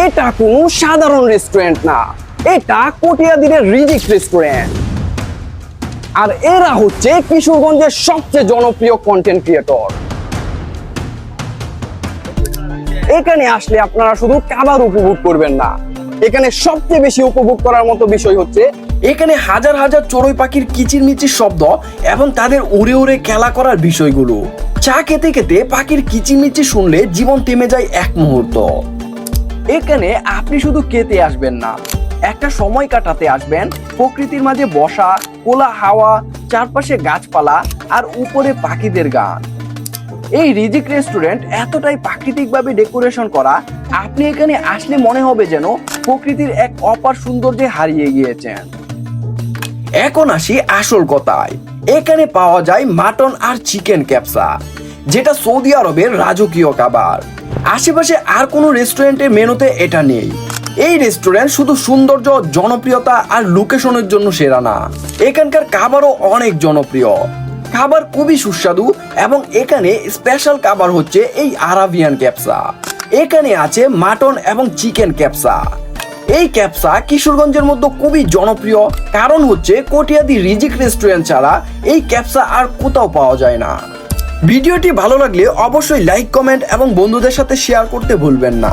এটা কোনো সাধারণ রেস্টুরেন্ট না। এটা কটিয়াদিনের রিজিক রেস্টুরেন্ট আর এরা হচ্ছে কিশোরগঞ্জের সবচেয়ে জনপ্রিয় কন্টেন্ট ক্রিয়েটর এখানে আসলে আপনারা শুধু খাবার উপভোগ করবেন না। এখানে সবচেয়ে বেশি উপভোগ করার মতো বিষয় হচ্ছে, এখানে হাজার হাজার চড়ুই পাখির কিচিরমিচির শব্দ এবং তাদের উড়ে উড়ে খেলা করার বিষয়গুলো। চা খেতে খেতে পাখির কিচিরমিচির শুনলে জীবন থেমে যায় এক মুহূর্ত। এখানে আপনি শুধু কেতে আসবেন না, একটা সময় কাটাতে আসবেন। প্রকৃতির মাঝে বসা খোলা হাওয়া, চারপাশে গাছপালা আর উপরে পাখিদের গান। এই রিজিক রেস্টুরেন্ট এতটাই প্রাকৃতিকভাবে ডেকোরেশন করা, আপনি এখানে আসলে মনে হবে যেন প্রকৃতির এক অপার সৌন্দর্যে হারিয়ে গিয়েছেন। এখন আসি আসল কথায়। এখানে পাওয়া যায় মাটন আর চিকেন ক্যাপসা, যেটা সৌদি আরবের রাজকীয় খাবার। আশেপাশে আর কোনো রেস্টুরেন্টের মেনুতে এটা নেই। এই রেস্টুরেন্ট শুধু সৌন্দর্য, জনপ্রিয়তা আর লোকেশনের জন্য সেরা না। এখানকার খাবারও অনেক জনপ্রিয়। খাবার খুবই সুস্বাদু এবং এখানে স্পেশাল খাবার হচ্ছে এই আরাবিয়ান ক্যাপসা। এখানে আছে মাটন এবং চিকেন ক্যাপসা। এই ক্যাপসা কিশোরগঞ্জের মধ্যে খুবই জনপ্রিয়, কারণ হচ্ছে কটিয়াদি রিজিক রেস্টুরেন্ট ছাড়া এই ক্যাপসা আর কোথাও পাওয়া যায় না। ভিডিওটি ভালো লাগলে অবশ্যই লাইক কমেন্ট এবং বন্ধুদের সাথে শেয়ার করতে ভুলবেন না।